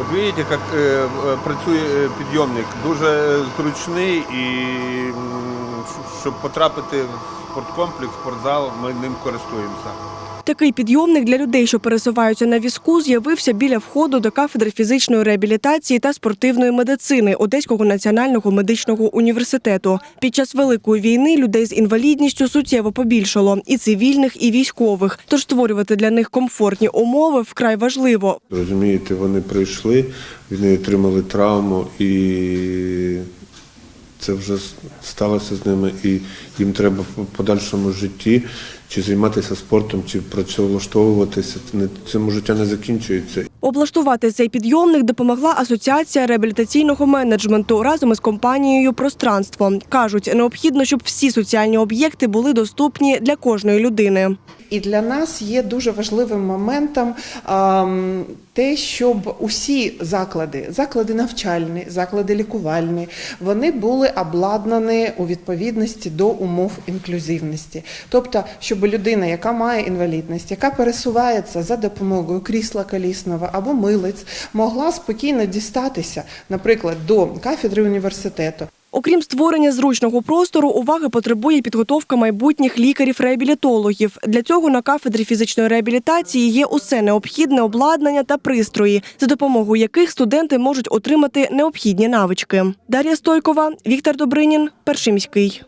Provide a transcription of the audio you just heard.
От бачите, як е, е, працює е, підйомник. Дуже зручний і щоб потрапити в спорткомплекс, спортзал, ми ним користуємося. Такий підйомник для людей, що пересуваються на візку, з'явився біля входу до кафедри фізичної реабілітації та спортивної медицини Одеського національного медичного університету. Під час великої війни людей з інвалідністю суттєво побільшало і цивільних, і військових. Тож створювати для них комфортні умови вкрай важливо. Розумієте, вони прийшли, вони отримали травму, і це вже сталося з ними, і їм треба в подальшому житті чи займатися спортом, чи працевлаштовуватися. Це життя не закінчується. Облаштувати цей підйомник допомогла Асоціація реабілітаційного менеджменту разом із компанією Пространство. кажуть, необхідно, щоб всі соціальні об'єкти були доступні для кожної людини. І для нас є дуже важливим моментом те, щоб усі заклади, заклади навчальні, заклади лікувальні, вони були обладнані у відповідності до умов інклюзивності. Тобто, щоб людина, яка має інвалідність, яка пересувається за допомогою крісла колісного або милиць, могла спокійно дістатися, наприклад, до кафедри університету. Окрім створення зручного простору, уваги потребує підготовка майбутніх лікарів-реабілітологів. Для цього на кафедрі фізичної реабілітації є усе необхідне обладнання та пристрої, за допомогою яких студенти можуть отримати необхідні навички. Дар'я Стойкова, Віктор Добринін, Перший міський.